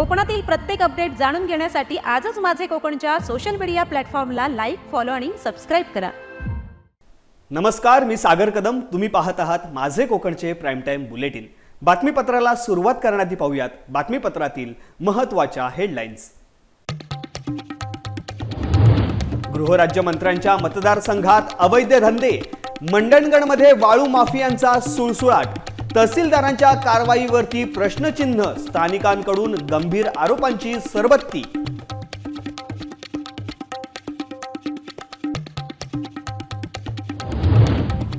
कोकणातील प्रत्येक अपडेट जाणून घेण्यासाठी आजच माझे कोकणच्या सोशल मीडिया प्लॅटफॉर्मला लाईक फॉलो आणि सबस्क्राईब करा. नमस्कार मी सागर कदम. तुम्ही पाहत आहात माझे कोकणचे प्राईम टाईम बुलेटिन बातमीपत्राला सुरुवात करण्याआधी पाहूयात बातमीपत्रातील महत्त्वाच्या हेडलाईन्स गृहराज्यमंत्र्यांच्या मतदारसंघात अवैध धंदे. मंडणगडमध्ये वाळू माफियांचा सुळसुळाट. तहसीलदारांच्या कारवाईवरती प्रश्नचिन्ह स्थानिकांकडून गंभीर आरोपांची सरबत्ती.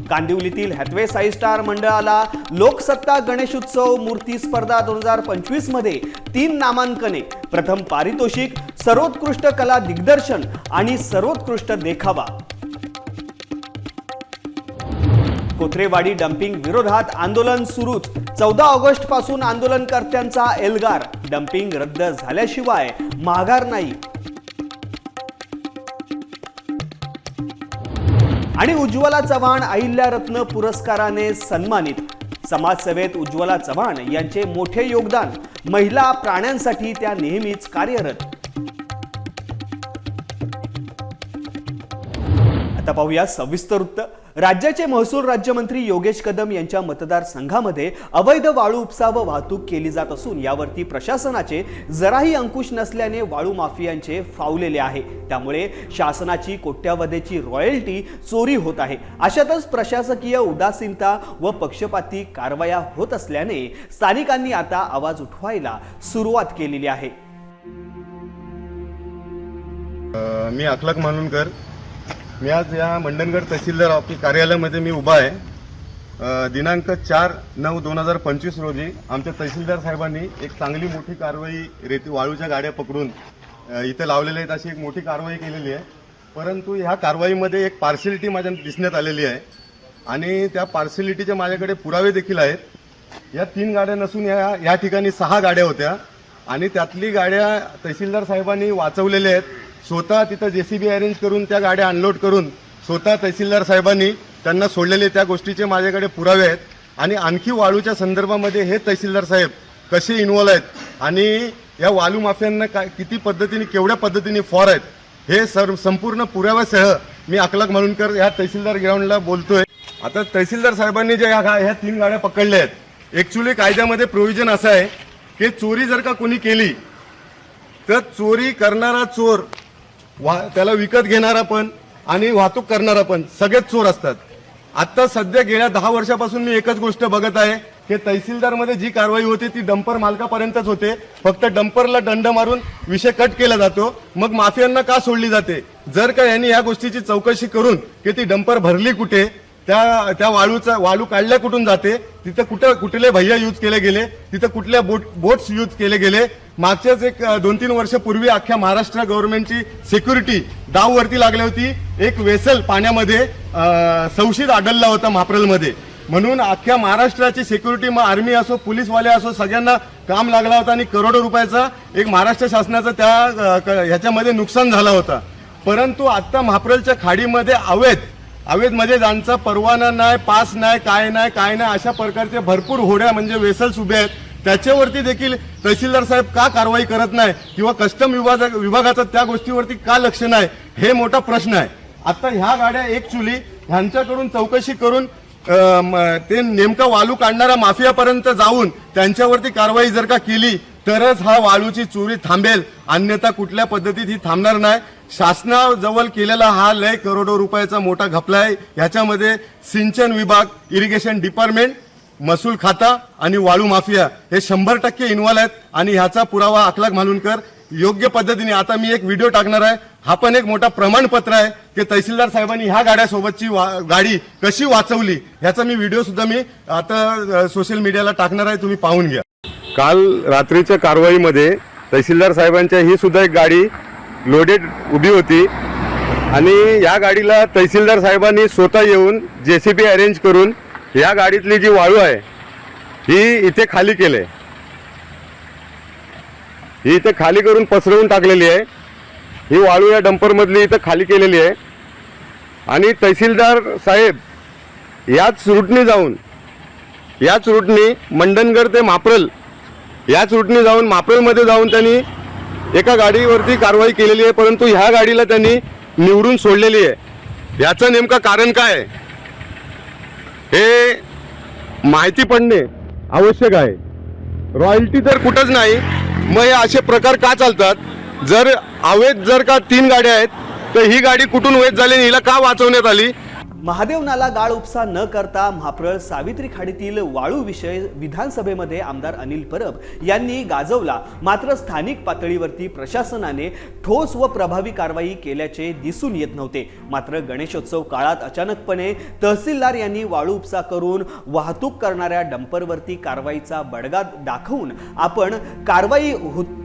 कांदिवलीतील हॅथवे साई स्टार मंडळाला लोकसत्ता गणेशोत्सव मूर्ती स्पर्धा दोन हजार पंचवीसमध्ये तीन नामांकने प्रथम पारितोषिक सर्वोत्कृष्ट कला दिग्दर्शन आणि सर्वोत्कृष्ट देखावा. कोथरेवाडी डम्पिंग विरोधात आंदोलन सुरूच. चौदा ऑगस्टपासून आंदोलनकर्त्यांचा एल्गार. डम्पिंग रद्द झाल्याशिवाय माघार नाही. आणि उज्ज्वला चव्हाण अहिल्यारत्न पुरस्काराने सन्मानित. समाजसेवेत उज्ज्वला चव्हाण यांचे मोठे योगदान. महिला प्राण्यांसाठी त्या नेहमीच कार्यरत. आता पाहूया सविस्तर वृत्त. राज्याचे महसूल राज्यमंत्री योगेश कदम यांच्या मतदारसंघामध्ये अवैध वाळू उपसा व वाहतूक केली जात असून यावरती प्रशासनाचे जराही अंकुश नसल्याने वाळू माफियांचे फावलेले आहे. त्यामुळे शासनाची कोट्यावधीची रॉयल्टी चोरी होत आहे. अशातच प्रशासकीय उदासीनता व पक्षपाती कारवाया होत असल्याने स्थानिकांनी आता आवाज उठवायला सुरुवात केलेली आहे. मी अखलाक मानूनकर मी आज या मंडणगड तहसीलदार ऑफिस कार्यालयामध्ये मी उभा आहे. दिनांक चार नऊ दोन हजार पंचवीस रोजी आमच्या तहसीलदार साहेबांनी एक चांगली मोठी कारवाई रेती वाळूच्या गाड्या पकडून इथं लावलेल्या आहेत. अशी एक मोठी कारवाई केलेली आहे. परंतु ह्या कारवाईमध्ये एक पार्शिलिटी माझ्या दिसण्यात आलेली आहे. आणि त्या पार्सिलिटीचे माझ्याकडे पुरावे देखील आहेत. या तीन गाड्या नसून या या ठिकाणी सहा गाड्या होत्या. आणि त्यातली गाड्या तहसीलदार साहेबांनी वाचवलेल्या आहेत. स्वतः तिथं जे सी बी अरेंज करून त्या गाड्या अनलोड करून स्वतः तहसीलदार साहेबांनी त्यांना सोडलेले त्या गोष्टीचे माझ्याकडे पुरावे आहेत. आणि आणखी वाळूच्या संदर्भामध्ये हे तहसीलदार साहेब कसे इन्व्हॉल्व आहेत आणि या वालू माफियांना काय किती पद्धतीने केवढ्या पद्धतीने फॉर आहेत हे सर संपूर्ण पुराव्यासह मी अकलक मालुणकर या तहसीलदार ग्राउंडला बोलतोय. आता तहसीलदार साहेबांनी ज्या ह्या ह्या तीन गाड्या पकडल्या आहेत ॲक्च्युली कायद्यामध्ये प्रोव्हिजन असं आहे की चोरी जर का कोणी केली तर चोरी करणारा चोर वा त्याला विकत घेणारा पण आणि वाहतूक करणारा पण सगळेच चोर असतात. आता सध्या गेल्या दहा वर्षापासून मी एकच गोष्ट बघत आहे की तहसीलदारमध्ये जी कारवाई होते ती डंपर मालकापर्यंतच होते. फक्त डंपरला दंड मारून विषय कट केला जातो. मग माफियांना का सोडली जाते? जर का यांनी या गोष्टीची चौकशी करून की ती डंपर भरली कुठे त्या त्या वाळूचा वाळू काढल्या कुठून जाते तिथं कुठं कुठले भैया यूज केले गेले तिथं कुठल्या बोट बोट्स यूज केले गेले मागच्याच एक दोन तीन वर्षापूर्वी अख्ख्या महाराष्ट्र गव्हर्नमेंटची सिक्युरिटी डाववरती लागली होती. एक वेसल पाण्यामध्ये संशयित आढळला होता माप्रलमध्ये म्हणून अख्ख्या महाराष्ट्राची सिक्युरिटी मग आर्मी असो पोलीसवाले असो सगळ्यांना काम लागला होता आणि करोडो रुपयाचा एक महाराष्ट्र शासनाचं त्या ह्याच्यामध्ये नुकसान झाला होता. परंतु आत्ता महाप्रलच्या खाडीमध्ये अवैध अवैधमध्ये म्हणजे ज्यांचा परवाना नाही पास नाही काय नाही काय नाही अशा प्रकारचे भरपूर होड्या म्हणजे वेसल्स उभे आहेत. त्याच्यावरती देखील तहसीलदार साहेब का कारवाई करत नाही किंवा कस्टम विभाग विभागाचं त्या गोष्टीवरती का लक्ष नाही? हे मोठा प्रश्न आहे. आता ह्या गाड्या ऍक्च्युली ह्यांच्याकडून चौकशी करून ते नेमका वालू काढणाऱ्या माफियापर्यंत जाऊन त्यांच्यावरती कारवाई जर का केली तरच हा वाळूची चोरी थांबेल. अन्यथा कुठल्या पद्धतीत ही थांबणार नाही. शासनाजवळ केलेला हा लय करोडो रुपयाचा मोठा घपला आहे. ह्याच्यामध्ये सिंचन विभाग इरिगेशन डिपार्टमेंट महसूल खाता आणि वाळू माफिया हे शंभर टक्के इन्व्हॉल्व आहेत आणि ह्याचा पुरावा अखलाक मालुणकर योग्य पद्धतीने आता मी एक व्हिडिओ टाकणार आहे. हा पण एक मोठा प्रमाणपत्र आहे की तहसीलदार साहेबांनी ह्या गाड्यासोबतची वा- गाडी कशी वाचवली ह्याचा मी व्हिडिओ सुद्धा मी आता सोशल मीडियाला टाकणार आहे. तुम्ही पाहून घ्या. काल रात्रीच्या कारवाईमध्ये तहसीलदार साहेबांच्या ही सुद्धा एक गाडी लोडेड उभी होती आणि या गाडीला तहसीलदार साहेबांनी स्वतः येऊन जेसीबी अरेंज करून या गाडीतली जी वाळू आहे ही इथे खाली केले. ही इथे खाली करून पसरवून टाकलेली आहे. ही वाळू या डंपरमधली इथं खाली केलेली आहे. आणि तहसीलदार साहेब याच रूटनी जाऊन याच रूटनी मंडणगड ते माप्रल याच रूटने जाऊन मापरेलमध्ये जाऊन त्यांनी एका गाडीवरती कारवाई केलेली आहे परंतु ह्या गाडीला त्यांनी निवडून सोडलेली आहे. याचं नेमकं कारण काय आहे? हे माहिती पडणे आवश्यक आहे. रॉयल्टी तर कुठंच नाही. मग हे असे प्रकार का चालतात? जर अवैध जर का तीन गाड्या आहेत तर ही गाडी कुठून वैध झाली हिला का वाचवण्यात आली? महादेव नाला गाळ उपसा न करता म्हाप्रळ सावित्री खाडीतील वाळू विषय विधानसभेमध्ये आमदार अनिल परब यांनी गाजवला. मात्र स्थानिक पातळीवरती प्रशासनाने ठोस व प्रभावी कारवाई केल्याचे दिसून येत नव्हते. मात्र गणेशोत्सव काळात अचानकपणे तहसीलदार यांनी वाळू उपसा करून वाहतूक करणाऱ्या डंपरवरती कारवाईचा बडगा दाखवून आपण कारवाई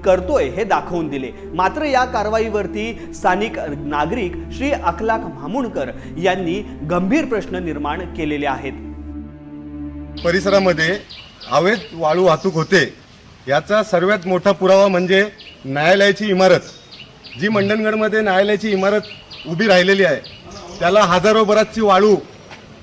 करतोय हे दाखवून दिले. मात्र या कारवाईवरती स्थानिक नागरिक श्री अखलाक म्हामुणकर यांनी गंभीर प्रश्न निर्माण केलेले आहेत. परिसरामध्ये अवैध वाळू वाहतूक होते. याचा सर्वात मोठा पुरावा म्हणजे न्यायालयाची इमारत. जी मंडणगडमध्ये न्यायालयाची इमारत उभी राहिलेली आहे. त्याला हजारो बराचची वाळू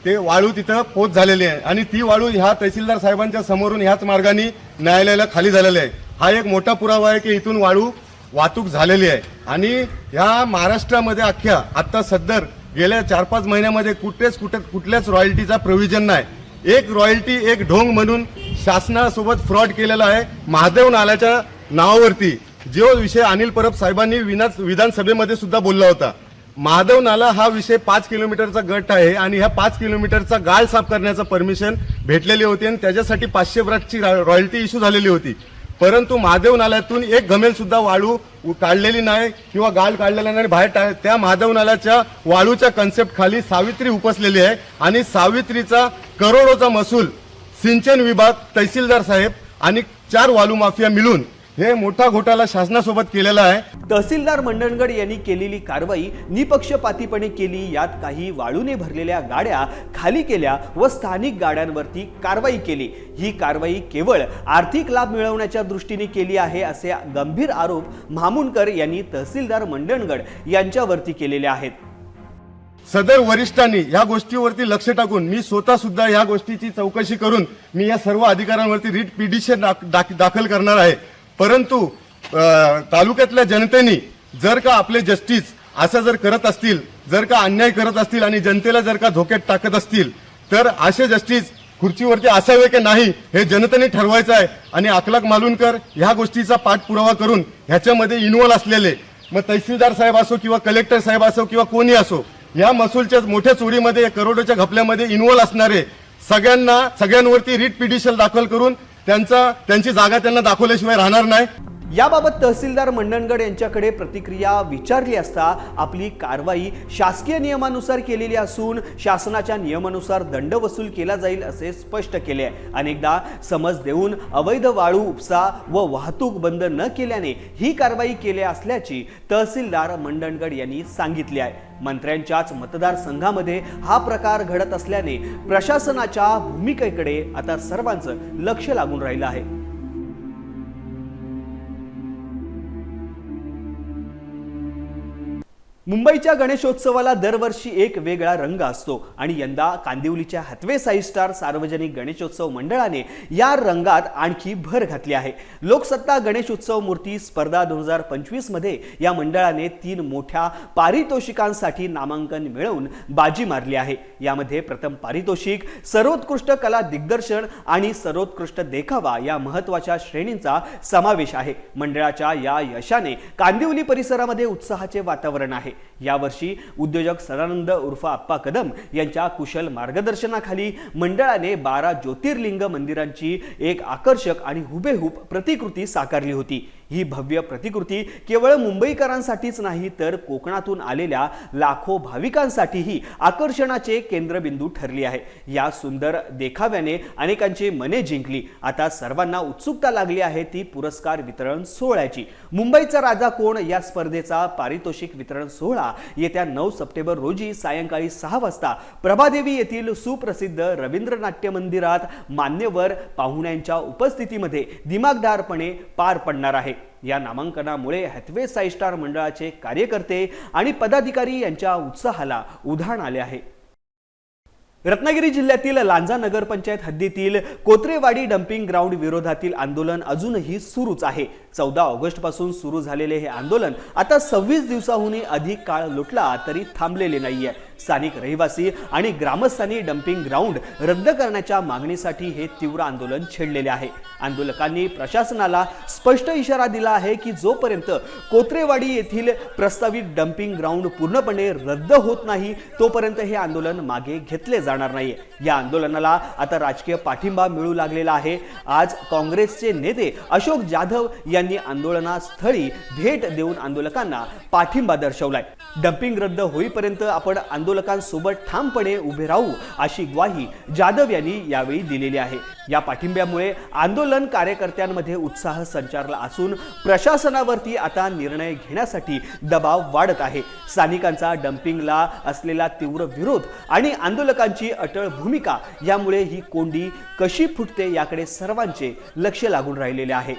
ते वाळू तिथं पोच झालेली आहे. आणि ती वाळू ह्या तहसीलदार साहेबांच्या समोरून ह्याच मार्गाने न्यायालयाला खाली झालेली आहे. हा एक मोठा पुरावा आहे की इथून वाळू वाहतूक झालेली आहे. आणि ह्या महाराष्ट्रामध्ये अख्ख्या आत्ता सदर गेल्या चार पाच महिन्यामध्ये कुठेच कुठे कुठल्याच रॉयल्टीचा प्रोव्हिजन नाही. एक रॉयल्टी एक ढोंग म्हणून शासनासोबत फ्रॉड केलेला आहे महादेव नाल्याच्या नावावरती. जो विषय अनिल परब साहेबांनी विना- विधानसभेमध्ये सुद्धा बोलला होता. महादेव नाला हा विषय पाच किलोमीटरचा गट आहे आणि ह्या पाच किलोमीटरचा गाळ साफ करण्याचं परमिशन भेटलेली होती आणि त्याच्यासाठी पाचशे ब्राटची रॉयल्टी इश्यू झालेली होती. परंतु महादेव नाल्यातून एक घमेल सुद्धा वाळू काढलेली नाही किंवा गाळ काढलेला नाही बाहेर टा- त्या महादेव नाल्याच्या वाळूच्या कन्सेप्ट खाली सावित्री उपसलेली आहे. आणि सावित्रीचा करोडोचा महसूल सिंचन विभाग तहसीलदार साहेब आणि चार वालू माफिया मिळून हे मोठा घोटाळा शासनासोबत केलेला आहे. तहसीलदार मंडणगड यांनी केलेली कारवाई निपक्षपातीपणे केली यात काही वाळूने भरलेल्या गाड्या खाली केल्या व स्थानिक गाड्यांवरती कारवाई केली. ही कारवाई केवळ आर्थिक लाभ मिळवण्याच्या दृष्टीने केली आहे असे गंभीर आरोप म्हामुणकर यांनी तहसीलदार मंडणगड यांच्यावरती केलेले आहेत. सदर वरिष्ठांनी ह्या गोष्टीवरती लक्ष टाकून मी स्वतः सुद्धा ह्या गोष्टीची चौकशी करून मी या सर्व अधिकाऱ्यांवरती रिट पिटिशन दाख- दाख- दाखल करणार आहे. परंतु तालुक्यातल्या जनतेने जर का आपले जस्टिस असं जर करत असतील जर का अन्याय करत असतील आणि जनतेला जर का धोक्यात टाकत असतील तर असे जस्टिस खुर्चीवरती असावे की नाही हे जनतेने ठरवायचं आहे. आणि अकलाक मालुनकर ह्या गोष्टीचा पाठपुरावा करून ह्याच्यामध्ये इन्व्हॉल्व असलेले मग तहसीलदार साहेब असो किंवा कलेक्टर साहेब असो किंवा कोणी असो या महसूलच्या मोठ्या चोरीमध्ये करोडोच्या घपल्यामध्ये इन्व्हॉल्व असणारे सगळ्यांना सगळ्यांवरती रिट पिटिशन दाखल करून त्यांचा त्यांची जागा त्यांना दाखवल्याशिवाय राहणार नाही. याबाबत तहसीलदार मंडणगड यांच्याकडे प्रतिक्रिया विचारली असता आपली कारवाई शासकीय नियमानुसार केलेली असून शासनाच्या नियमानुसार दंड वसूल केला जाईल असे स्पष्ट केले आहे. अनेकदा समज देऊन अवैध वाळू उपसा व वाहतूक बंद न केल्याने ही कारवाई केली असल्याची तहसीलदार मंडणगड यांनी सांगितले आहे. मंत्र्यांच्याच मतदारसंघामध्ये हा प्रकार घडत असल्याने प्रशासनाच्या भूमिकेकडे आता सर्वांचं लक्ष लागून राहिलं आहे. मुंबईच्या गणेशोत्सवाला दरवर्षी एक वेगळा रंग असतो आणि यंदा कांदिवलीच्या हतवे साई स्टार सार्वजनिक गणेशोत्सव मंडळाने या रंगात आणखी भर घातली आहे. लोकसत्ता गणेशोत्सव मूर्ती स्पर्धा दोन हजार पंचवीसमध्ये या मंडळाने तीन मोठ्या पारितोषिकांसाठी नामांकन मिळवून बाजी मारली आहे. यामध्ये प्रथम पारितोषिक सर्वोत्कृष्ट कला दिग्दर्शन आणि सर्वोत्कृष्ट देखावा या महत्त्वाच्या श्रेणींचा समावेश आहे. मंडळाच्या या यशाने कांदिवली परिसरामध्ये उत्साहाचे वातावरण आहे. यावर्षी उद्योजक सदानंद उर्फ आप्पा कदम यांच्या कुशल मार्गदर्शनाखाली मंडळाने बारा ज्योतिर्लिंग मंदिरांची एक आकर्षक आणि हुबेहूब प्रतिकृती साकारली होती. ही भव्य प्रतिकृती केवळ मुंबईकरांसाठीच नाही तर कोकणातून आलेल्या लाखो भाविकांसाठीही आकर्षणाचे केंद्रबिंदू ठरली आहे. या सुंदर देखाव्याने अनेकांची मने जिंकली. आता सर्वांना उत्सुकता लागली आहे ती पुरस्कार वितरण सोहळ्याची. मुंबईचा राजा कोण? या स्पर्धेचा पारितोषिक वितरण सोहळा येत्या नऊ सप्टेंबर रोजी सायंकाळी सहा वाजता प्रभादेवी येथील सुप्रसिद्ध रवींद्र नाट्य मंदिरात मान्यवर पाहुण्यांच्या उपस्थितीमध्ये दिमागदारपणे पार पडणार आहे. या नामांकनामुळे हॅथवे साई स्टार मंडळाचे कार्यकर्ते आणि पदाधिकारी यांच्या उत्साहाला उधाण आले आहे. रत्नागिरी जिल्ह्यातील लांजा नगरपंचायत हद्दीतील कोत्रेवाडी डम्पिंग ग्राउंड विरोधातील आंदोलन अजूनही सुरूच आहे. चौदा ऑगस्टपासून सुरू झालेले हे आंदोलन आता सव्वीस दिवसाहूनही अधिक काळ लुटला तरी थांबलेले नाहीये. स्थानिक रहिवासी आणि ग्रामस्थांनी डम्पिंग ग्राउंड रद्द करण्याच्या मागणीसाठी हे तीव्र आंदोलन छेडलेले आहे. आंदोलकांनी प्रशासनाला स्पष्ट इशारा दिला आहे की जोपर्यंत कोत्रेवाडी येथील प्रस्तावित डम्पिंग ग्राउंड पूर्णपणे रद्द होत नाही तोपर्यंत हे आंदोलन मागे घेतले जाणार नाहीये. या आंदोलनाला आता राजकीय पाठिंबा मिळू लागलेला आहे. आज काँग्रेसचे नेते अशोक जाधव यांनी आंदोलनास्थळी भेट देऊन आंदोलकांना पाठिंबा दर्शवलाय. डम्पिंग रद्द होईपर्यंत आपण आंदोलकांसोबत ठामपणे उभे राहू अशी ग्वाही जाधव यांनी यावेळी दिलेली आहे. या पाठिंब्यामुळे आंदोलन कार्यकर्त्यांमध्ये उत्साह संचारला असून प्रशासनावरती आता निर्णय घेण्यासाठी दबाव वाढत आहे. स्थानिकांचा डम्पिंगला असलेला तीव्र विरोध आणि आंदोलकांची अटळ भूमिका यामुळे ही कोंडी कशी फुटते याकडे सर्वांचे लक्ष लागून राहिलेले आहे.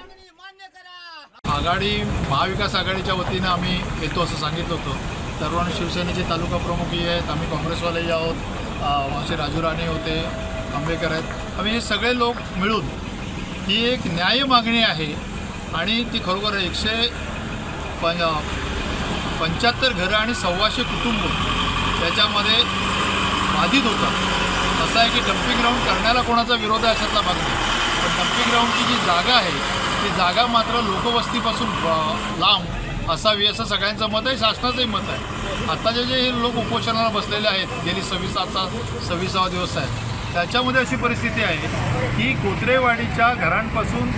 आघाडी महाविकास आघाडीच्या वतीनं आम्ही येतो असं सांगितलं होतं. सर्वांनी शिवसेनेचे तालुका प्रमुखही आहेत. आम्ही काँग्रेसवालेही आहोत. वंशी राजू राणे होते आंबेकर आहेत. आम्ही हे सगळे लोक मिळून ही एक न्याय मागणी आहे आणि ती खरोखर एकशे पं पंच्याहत्तर घरं आणि सव्वाशे कुटुंब त्याच्यामध्ये बाधित होतात. असं आहे की डम्पिंग ग्राउंड करण्याला कोणाचा विरोध आहे अशातला भाग नाही. पण डम्पिंग ग्राउंडची जी जागा आहे ती जागा मात्र लोकवस्तीपासून लांब असावी असं सगळ्यांचं मत आहे शासनाचंही मत आहे. आत्ताचे जे हे लोक उपोषणाला बसलेले आहेत गेली सव्वीसाचा सव्वीसावा दिवस आहे त्याच्यामध्ये अशी परिस्थिती आहे की कोत्रेवाडीच्या घरांपासून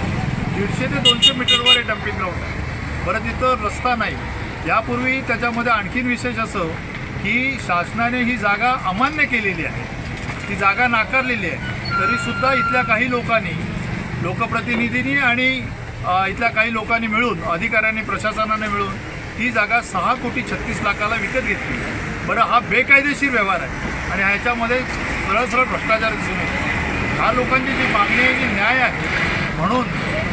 दीडशे ते दोनशे मीटरवर हे डम्पिंग ग्राउंड आहे. बरं तिथं रस्ता नाही. यापूर्वी त्याच्यामध्ये आणखीन विशेष असं की शासनाने ही जागा अमान्य केलेली आहे. ती जागा नाकारलेली आहे. तरीसुद्धा इथल्या काही लोकांनी लोकप्रतिनिधींनी आणि इथल्या काही लोकांनी मिळून अधिकाऱ्यांनी प्रशासनाने मिळून ती जागा सहा कोटी छत्तीस लाखाला विकत घेतली. बरं हा बेकायदेशीर व्यवहार आहे आणि ह्याच्यामध्ये सरळ सरळ भ्रष्टाचार दिसून येतो. ह्या लोकांची जी मागणी आहे ती न्याय आहे म्हणून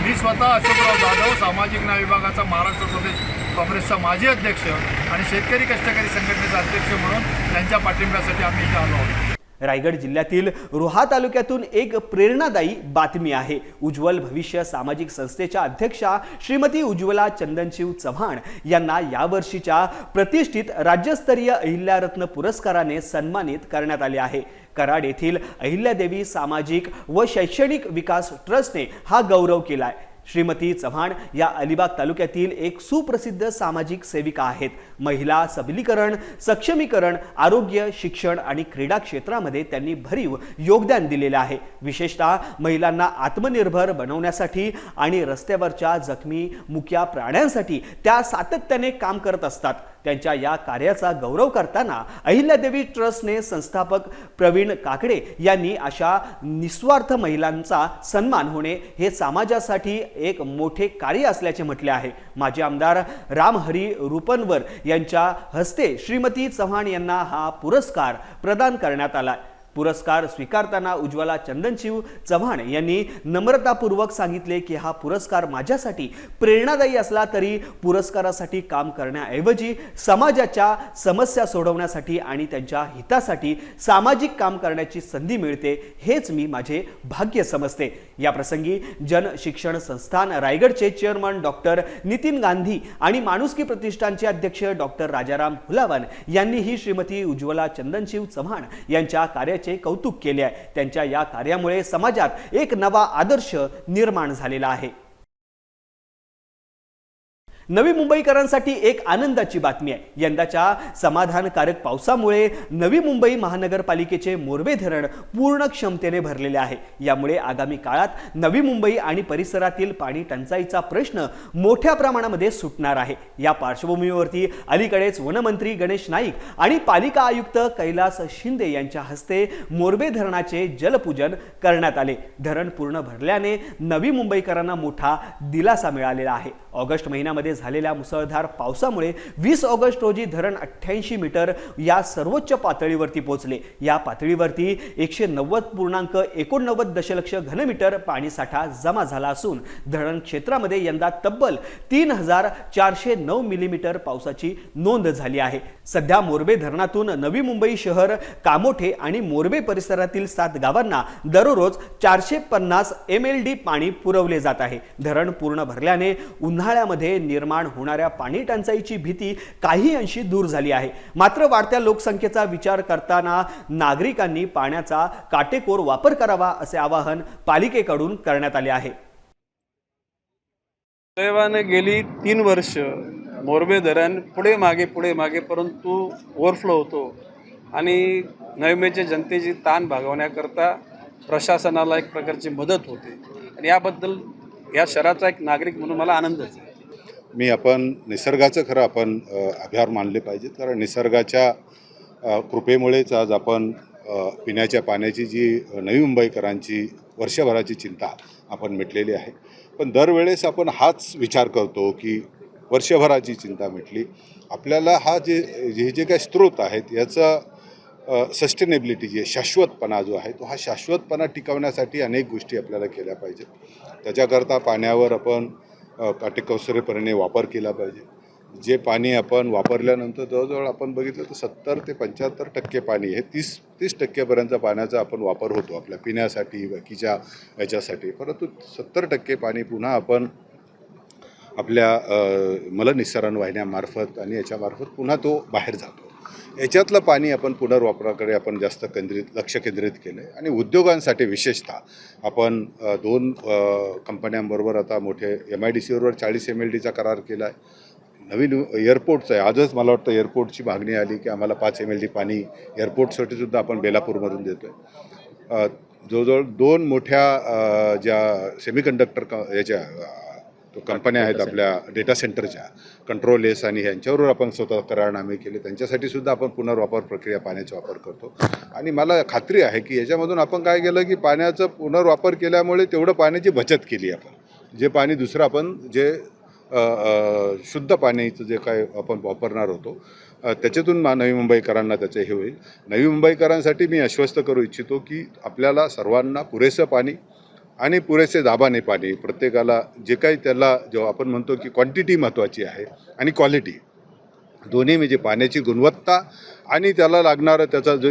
मी स्वतः अशोकराव जाधव सामाजिक न्याय विभागाचा महाराष्ट्र प्रदेश काँग्रेसचा माजी अध्यक्ष आणि शेतकरी कष्टकरी संघटनेचा अध्यक्ष म्हणून त्यांच्या पाठिंब्यासाठी आम्ही इथे आलो आहोत. रायगड जिल्ह्यातील रोहा तालुक्यातून एक प्रेरणादायी बातमी आहे. उज्ज्वल भविष्य सामाजिक संस्थेच्या अध्यक्षा श्रीमती उज्ज्वला चंदनशिव चव्हाण यांना यावर्षीच्या प्रतिष्ठित राज्यस्तरीय अहिल्यारत्न पुरस्काराने सन्मानित करण्यात आले आहे. कराड येथील अहिल्यादेवी सामाजिक व शैक्षणिक विकास ट्रस्टने हा गौरव केलाय. श्रीमती चव्हाण या अलिबाग तालुक्यातील एक सुप्रसिद्ध सामाजिक सेविका आहेत. महिला सबलीकरण सक्षमीकरण आरोग्य शिक्षण आणि क्रीडा क्षेत्रामध्ये त्यांनी भरीव योगदान दिलेले आहे. विशेषतः महिलांना आत्मनिर्भर बनवण्यासाठी आणि रस्त्यावरच्या जखमी मुक्या प्राण्यांसाठी त्या सातत्याने काम करत असतात. त्यांच्या या कार्याचा गौरव करताना अहिल्यादेवी ट्रस्टने संस्थापक प्रवीण काकडे यांनी अशा निस्वार्थ महिलांचा सन्मान होणे हे समाजासाठी एक मोठे कार्य असल्याचे म्हटले आहे. माजी आमदार रामहरी रुपनवर यांच्या हस्ते श्रीमती चव्हाण यांना हा पुरस्कार प्रदान करण्यात आला पुरस्कार स्वीकारताना उज्ज्वला चंदनशिव चव्हाण यांनी नम्रतापूर्वक सांगितले की हा पुरस्कार माझ्यासाठी प्रेरणादायी असला तरी पुरस्कारासाठी काम करण्याऐवजी समाजाच्या समस्या सोडवण्यासाठी आणि त्यांच्या हितासाठी सामाजिक काम करण्याची संधी मिळते हेच मी माझे भाग्य समजते. या प्रसंगी जन शिक्षण संस्थान रायगडचे चेअरमन डॉक्टर नितीन गांधी आणि माणुसकी प्रतिष्ठानचे अध्यक्ष डॉक्टर राजाराम हुलावन यांनीही श्रीमती उज्ज्वला चंदनशिव चव्हाण यांच्या कार्याचे कौतुक केले आहे. त्यांच्या या कार्यामुळे समाजात एक नवा आदर्श निर्माण झालेला आहे. नवी मुंबईकरांसाठी एक आनंदाची बातमी आहे. यंदाच्या समाधानकारक पावसामुळे नवी मुंबई महानगरपालिकेचे मोरबे धरण पूर्ण क्षमतेने भरलेले आहे. यामुळे आगामी काळात नवी मुंबई आणि परिसरातील पाणी टंचाईचा प्रश्न मोठ्या प्रमाणामध्ये सुटणार आहे. या पार्श्वभूमीवरती अलीकडेच वनमंत्री गणेश नाईक आणि पालिका आयुक्त कैलास शिंदे यांच्या हस्ते मोरबे धरणाचे जलपूजन करण्यात आले. धरण पूर्ण भरल्याने नवी मुंबईकरांना मोठा दिलासा मिळालेला आहे. ऑगस्ट महिन्यामध्ये झालेल्या मुसळधार पावसामुळे वीस ऑगस्ट रोजी धरण अठ्ठ्याऐंशी मीटर या सर्वोच्च पातळीवरती पोहोचले. या पातळीवरती एकशे नव्वद पूर्णांक एकोणनव्वद दशलक्ष घनमीटर पाणीसाठा जमा झाला असून धरण क्षेत्रामध्ये यंदा तब्बल तीन हजार चारशे नऊ मिलीमीटर पावसाची नोंद झाली आहे. सध्या मोरबे धरणातून नवी मुंबई शहर कामोठे आणि मोरबे परिसरातील सात गावांना दररोज चारशे पन्नास एम एल डी पाणी पुरवले जात आहे. धरण पूर्ण भरल्याने उन्हाळ्यामध्ये निर निर्माण होणाऱ्या पाणी टंचाईची भीती काही अंशी दूर झाली आहे. मात्र वाढत्या लोकसंख्येचा विचार करताना नागरिकांनी पाण्याचा काटेकोर वापर करावा असे आवाहन पालिकेकडून करण्यात आले आहे. सुदैवाने गेली तीन वर्ष मोरबे धरण पुढे मागे पुढे मागे परंतु ओव्हरफ्लो होतो आणि नैमेच्या जनतेची ताण भागवण्याकरता प्रशासनाला एक प्रकारची मदत होते. आणि याबद्दल या शहराचा एक नागरिक म्हणून मला आनंदच आहे. मी आपण निसर्गाचं खरं आपण आभार मानले पाहिजेत. कारण निसर्गाच्या कृपेमुळेच आज आपण पिण्याच्या पाण्याची जी नवी मुंबईकरांची वर्षभराची चिंता आपण मिटलेली आहे. पण दरवेळेस आपण हाच विचार करतो की वर्षभराची चिंता मिटली. आपल्याला हा जे हे जे काही स्रोत आहेत याचा सस्टेनेबिलिटी जी आहे शाश्वतपणा जो आहे तो हा शाश्वतपणा टिकवण्यासाठी अनेक गोष्टी आपल्याला केल्या पाहिजेत. त्याच्याकरता पाण्यावर आपण अ, वापर केला पाहिजे. जे पाणी आपण वापरल्यानंतर जवळजवळ आपण बघितलं तर सत्तर ते पंच्याहत्तर टक्के पाणी हे तीस तीस टक्केपर्यंत पाण्याचा आपण वापर होतो आपल्या पिण्यासाठी बाकीच्या याच्यासाठी परंतु सत्तर टक्के पाणी पुन्हा आपण आपल्या अ, मलनिस्सारण वाहिन्यामार्फत आणि याच्यामार्फत पुन्हा तो बाहेर जातो. याच्यातलं पाणी आपण पुनर्वापराकडे आपण जास्त केंद्रित लक्ष केंद्रित केलं आहे आणि उद्योगांसाठी विशेषतः आपण दोन कंपन्यांबरोबर आता मोठे एम आय डी सीबरोबर चाळीस एम एल डीचा करार केला आहे नवीन एअरपोर्टचं आहे. आजच मला वाटतं एअरपोर्टची मागणी आली की आम्हाला पाच एम एल डी पाणी एअरपोर्टसाठी सुद्धा आपण बेलापूरमधून देतो आहे जवळजवळ दोन मोठ्या ज्या सेमीकंडक्टर क याच्या कंपन्या आहेत आपल्या डेटा सेंटरच्या कंट्रोलेस आणि ह्यांच्यावर आपण स्वतः करारनामे केले. त्यांच्यासाठी सुद्धा आपण पुनर्वापर प्रक्रिया पाण्याचा वापर करतो. आणि मला खात्री आहे की याच्यामधून आपण काय केलं की पाण्याचा पुनर्वापर केल्यामुळे तेवढं पाण्याची बचत केली आपण. जे पाणी दुसरं आपण जे शुद्ध पाण्याचं जे काय आपण वापरणार होतो त्याच्यातून मा नवी मुंबईकरांना त्याचे हे होईल. नवी मुंबईकरांसाठी मी आश्वस्त करू इच्छितो की आपल्याला सर्वांना पुरेसं पाणी आणि पुरेसे दाबाने पाणी प्रत्येकाला जे काही त्याला जेव्हा आपण म्हणतो की क्वांटिटी महत्त्वाची आहे आणि क्वालिटी दोन्ही म्हणजे पाण्याची गुणवत्ता आणि त्याला लागणारं त्याचा जो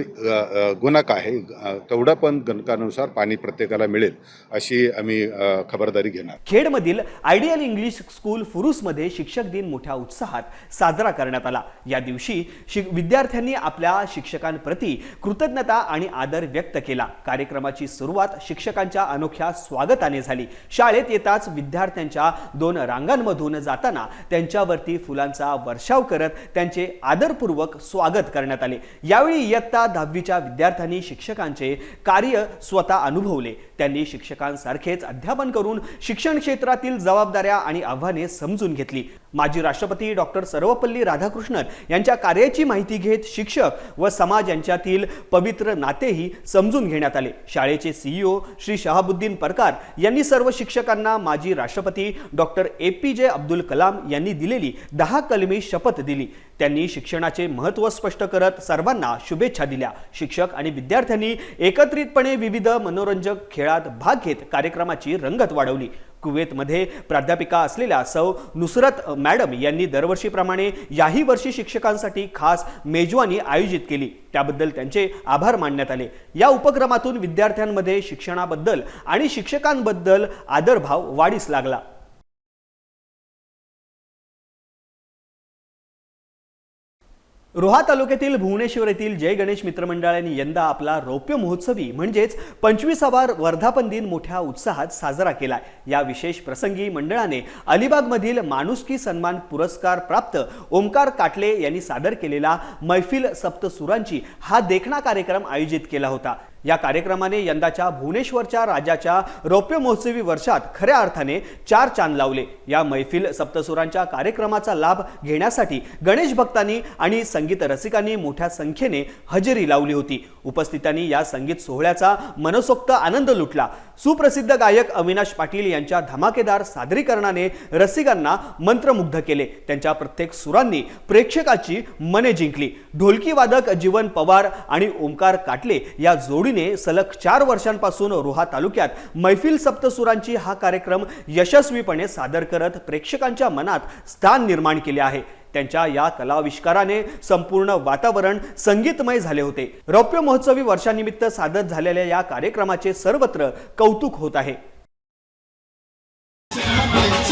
गुणक आहे तेवढा तेवढं पण गणकानुसार पाणी प्रत्येकाला मिळेल अशी आम्ही खबरदारी घेणार. खेडमधील आयडियल इंग्लिश स्कूल फुरुसमध्ये शिक्षक दिन मोठ्या उत्साहात साजरा करण्यात आला. या दिवशी शिक विद्यार्थ्यांनी आपल्या शिक्षकांप्रती कृतज्ञता आणि आदर व्यक्त केला. कार्यक्रमाची सुरुवात शिक्षकांच्या अनोख्या स्वागताने झाली. शाळेत येताच विद्यार्थ्यांच्या दोन रांगांमधून जाताना त्यांच्यावरती फुलांचा वर्षाव करत त्यांचे आदरपूर्वक स्वागत करण्यात आले. यावेळी इयत्ता दहावीच्या विद्यार्थ्यांनी शिक्षकांचे कार्य स्वतः अनुभवले. त्यांनी शिक्षकांसारखेच अध्यापन करून शिक्षण क्षेत्रातील जबाबदाऱ्या आणि आव्हाने समजून घेतली. माजी राष्ट्रपती डॉक्टर सर्वपल्ली राधाकृष्णन यांच्या कार्याची माहिती घेत शिक्षक व समाज यांच्यातील पवित्र नातेही समजून घेण्यात आले. शाळेचे सीईओ श्री शहाबुद्दीन परकार यांनी सर्व शिक्षकांना माजी राष्ट्रपती डॉक्टर ए पी जे अब्दुल कलाम यांनी दिलेली दहा कलमी शपथ दिली. त्यांनी शिक्षणाचे महत्त्व स्पष्ट करत सर्वांना शुभेच्छा दिल्या. शिक्षक आणि विद्यार्थ्यांनी एकत्रितपणे विविध मनोरंजक मेळाव्यात भाग घेत कार्यक्रमाची रंगत वाढवली. कुवेतमध्ये प्राध्यापिका असलेल्या सौ नुसरत मॅडम यांनी दरवर्षीप्रमाणे याही वर्षी शिक्षकांसाठी खास मेजवानी आयोजित केली. त्याबद्दल त्यांचे आभार मानण्यात आले. या उपक्रमातून विद्यार्थ्यांमध्ये शिक्षणाबद्दल आणि शिक्षकांबद्दल आदरभाव वाढीस लागला. रोहा तालुक्यातील भुवनेश्वर येथील जय गणेश मित्रमंडळाने यंदा आपला रौप्य महोत्सवी म्हणजेच पंचवीसावा वर्धापन दिन मोठ्या उत्साहात साजरा केला या विशेष प्रसंगी मंडळाने अलिबागमधील माणुसकी सन्मान पुरस्कार प्राप्त ओमकार काटले यांनी सादर केलेला मैफिल सप्तसुरांची हा देखणा कार्यक्रम आयोजित केला होता. या कार्यक्रमाने यंदाच्या भुवनेश्वरच्या राजाच्या रौप्य महोत्सवी वर्षात खऱ्या अर्थाने चार चांद लावले. या मैफिल सप्तसुरांच्या कार्यक्रमाचा लाभ घेण्यासाठी गणेश भक्तांनी आणि संगीत रसिकांनी मोठ्या संख्येने हजेरी लावली होती. उपस्थितांनी या संगीत सोहळ्याचा मनसोक्त आनंद लुटला. सुप्रसिद्ध गायक अविनाश पाटील यांच्या धमाकेदार सादरीकरणाने रसिकांना मंत्रमुग्ध केले. त्यांच्या प्रत्येक सुरांनी प्रेक्षकाची मने जिंकली. ढोलकी वादक जीवन पवार आणि ओंकार काटले या जोडीने सलग चार वर्षांपासून रोहा तालुक्यात मैफिल सप्तसुरांची हा कार्यक्रम यशस्वीपणे सादर करत प्रेक्षकांच्या मनात स्थान निर्माण केले आहे. त्यांच्या या कलाविष्काराने संपूर्ण वातावरण संगीतमय झाले होते. रौप्य महोत्सवी वर्षानिमित्त सादर झालेल्या या कार्यक्रमाचे सर्वत्र कौतुक होत आहे. Thank you.